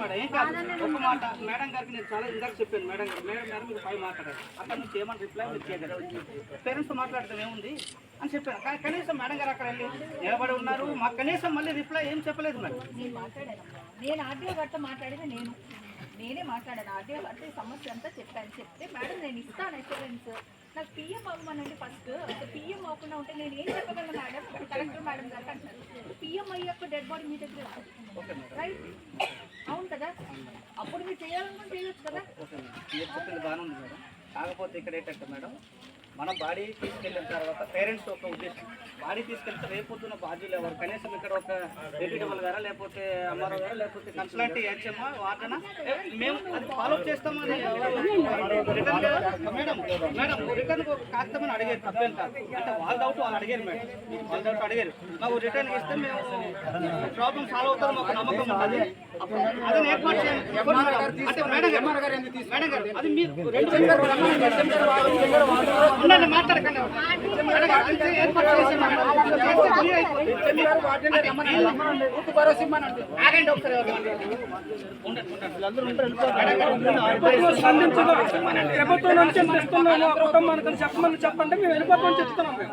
Madam ఏం కాదు. ఒక మాట మేడం గారికి నేను చాలా ఇందాక చెప్పాను మేడం గారు మేడం గారు మీరు పై మాట్లాడారు. అక్కడ నుంచి ఏమని రిప్లై మీరు చేయగలరు? పేరెంట్స్ మాట్లాడతాం ఏముంది? అని చెప్పాను కానీ కనీసం మేడం గారు అక్కడ వెళ్ళి నిలబడి ఉన్నారు. మాకు కనీసం మళ్ళీ రిప్లై ఏం చెప్పలేదు మేడం. నేను మాట్లాడాను. నేను ఆర్డీఓ గారితో మాట్లాడేది నేను. నేనే మాట్లాడాను. ఆర్డీఓ గారితో సమస్య అంతా చెప్పాను. చెప్తే మేడం నేను ఇస్తాను అష్యూరెన్స్ నాకు పిఎం అవ్వమనండి ఫస్ట్ పిఎం అవ్వకుండా ఉంటే నేను ఏం చెప్పగలను మేడం? కలెక్టర్ మేడం గారికి అంటారు పిఎం అయ్యాక డెడ్ బాడీ మీ దగ్గర రైట్ కదా? అప్పుడు మీరు చేయాలనుకుంటే చేయొచ్చు కదా? మీరు చెప్పింది బాగానే ఉంది మేడం. కాకపోతే ఇక్కడ ఏంటంటే మేడం మన బాడీ తీసుకెళ్ళిన తర్వాత పేరెంట్స్ ఒక ఉద్దేశం. బాడీ తీసుకెళ్తే రేపొద్దున బాధ్యులు ఎవరు? కనీసం ఇక్కడ ఒక వెజిటబుల్ గారా? లేకపోతే అమ్మారావు గారా? లేకపోతే కన్సల్ట్ హెచ్ఎం వాటన మేము అది ఫాలో చేస్తామని రిటర్న్ మేడం మేడం రిటర్న్ కాస్తామని అడిగారు తప్పేం కాదు. అంటే వాళ్ళ డౌట్ వాళ్ళు అడిగారు మేడం. వాళ్ళ డౌట్ అడిగారు. మాకు రిటర్న్ ఇస్తే మేము ప్రాబ్లం సాల్వ్ అవుతుంది మాకు నమ్మకం ఉంటుంది. అప్పుడు అదే ఏర్పాటు చేయండి అంటే మేడం గారు మేడం గారు అది మీరు రెండు ఉండండి మాట్లాడకండి మేడం గారు, అది ఏర్పాటు చేసి ఆగండి ఒకసారి ఎవరు ఉండండి ఉండండి ప్రభుత్వం నుంచి తెస్తున్నాము కుటుంబానికి చెప్పమని చెప్పండి మేము వెళ్ళిపోతామని చెప్తున్నాం మేము